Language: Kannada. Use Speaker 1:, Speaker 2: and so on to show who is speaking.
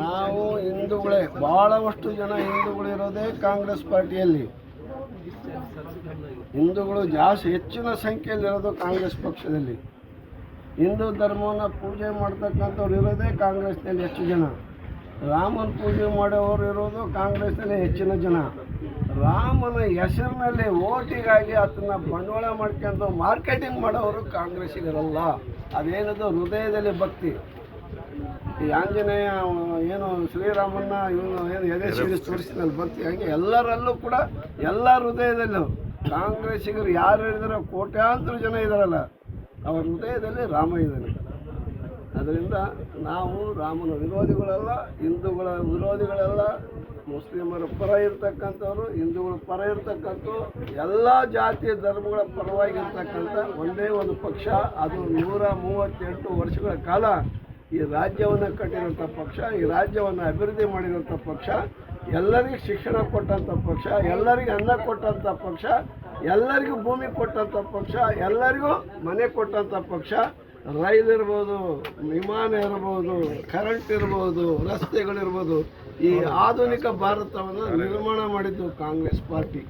Speaker 1: ನಾವು ಹಿಂದೂಗಳೇ ಬಹಳಷ್ಟು ಜನ ಹಿಂದೂಗಳಿರೋದೇ ಕಾಂಗ್ರೆಸ್ ಪಾರ್ಟಿಯಲ್ಲಿ. ಹಿಂದೂಗಳು ಜಾಸ್ತಿ ಹೆಚ್ಚಿನ ಸಂಖ್ಯೆಯಲ್ಲಿ ಇರೋದು ಕಾಂಗ್ರೆಸ್ ಪಕ್ಷದಲ್ಲಿ. ಹಿಂದೂ ಧರ್ಮವನ್ನು ಪೂಜೆ ಮಾಡ್ತಕ್ಕಂಥವ್ರು ಇರೋದೇ ಕಾಂಗ್ರೆಸ್ನಲ್ಲಿ ಹೆಚ್ಚು ಜನ. ರಾಮನ ಪೂಜೆ ಮಾಡೋರು ಇರೋದು ಕಾಂಗ್ರೆಸ್ನಲ್ಲಿ ಹೆಚ್ಚಿನ ಜನ. ರಾಮನ ಹೆಸರಿನಲ್ಲಿ ಓಟಿಗಾಗಿ ಅದನ್ನು ಬಂಡವಾಳ ಮಾಡ್ಕೊಂಡು ಮಾರ್ಕೆಟಿಂಗ್ ಮಾಡೋರು ಕಾಂಗ್ರೆಸ್ಸಿಗರಲ್ಲ. ಅದೇನದು ಹೃದಯದಲ್ಲಿ ಭಕ್ತಿ. ಈ ಆಂಜನೇಯ, ಏನು ಶ್ರೀರಾಮನ್ನ ಇವನು ಏನು ಎದೆ ಸಿಡಿಸಿ ತೋರಿಸಿದಲ್ಲಿ ಬರ್ತೀವಿ ಹಾಗೆ ಎಲ್ಲರಲ್ಲೂ ಕೂಡ ಎಲ್ಲ ಹೃದಯದಲ್ಲೂ ಕಾಂಗ್ರೆಸ್ಸಿಗರು ಯಾರು ಹೇಳಿದಾರೋ ಕೋಟ್ಯಾಂತರ ಜನ ಇದ್ದಾರಲ್ಲ ಅವರ ಹೃದಯದಲ್ಲಿ ರಾಮ ಇದ್ದಾನೆ ಅದರಿಂದ ನಾವು ರಾಮನ ವಿರೋಧಿಗಳಲ್ಲ, ಹಿಂದೂಗಳ ವಿರೋಧಿಗಳಲ್ಲ, ಮುಸ್ಲಿಮರ ಪರ ಇರ್ತಕ್ಕಂಥವ್ರು, ಹಿಂದೂಗಳ ಪರ ಇರ್ತಕ್ಕಂಥ ಎಲ್ಲ ಜಾತಿಯ ಧರ್ಮಗಳ ಪರವಾಗಿರ್ತಕ್ಕಂಥ ಒಂದೇ ಒಂದು ಪಕ್ಷ. ಅದು ನೂರ ಮೂವತ್ತೆಂಟು ವರ್ಷಗಳ ಕಾಲ ಈ ರಾಜ್ಯವನ್ನು ಕಟ್ಟಿರೋಂಥ ಪಕ್ಷ, ಈ ರಾಜ್ಯವನ್ನು ಅಭಿವೃದ್ಧಿ ಮಾಡಿರೋಂಥ ಪಕ್ಷ, ಎಲ್ಲರಿಗೂ ಶಿಕ್ಷಣ ಕೊಟ್ಟಂಥ ಪಕ್ಷ, ಎಲ್ಲರಿಗೂ ಅನ್ನ ಕೊಟ್ಟಂಥ ಪಕ್ಷ, ಎಲ್ಲರಿಗೂ ಭೂಮಿ ಕೊಟ್ಟಂಥ ಪಕ್ಷ, ಎಲ್ಲರಿಗೂ ಮನೆ ಕೊಟ್ಟಂಥ ಪಕ್ಷ, ರೈಲ್ ಇರ್ಬೋದು, ವಿಮಾನ ಇರ್ಬೋದು ಕರೆಂಟ್ ಇರ್ಬೋದು, ರಸ್ತೆಗಳಿರ್ಬೋದು, ಈ ಆಧುನಿಕ ಭಾರತವನ್ನು ನಿರ್ಮಾಣ ಮಾಡಿದ್ದು ಕಾಂಗ್ರೆಸ್ ಪಾರ್ಟಿ.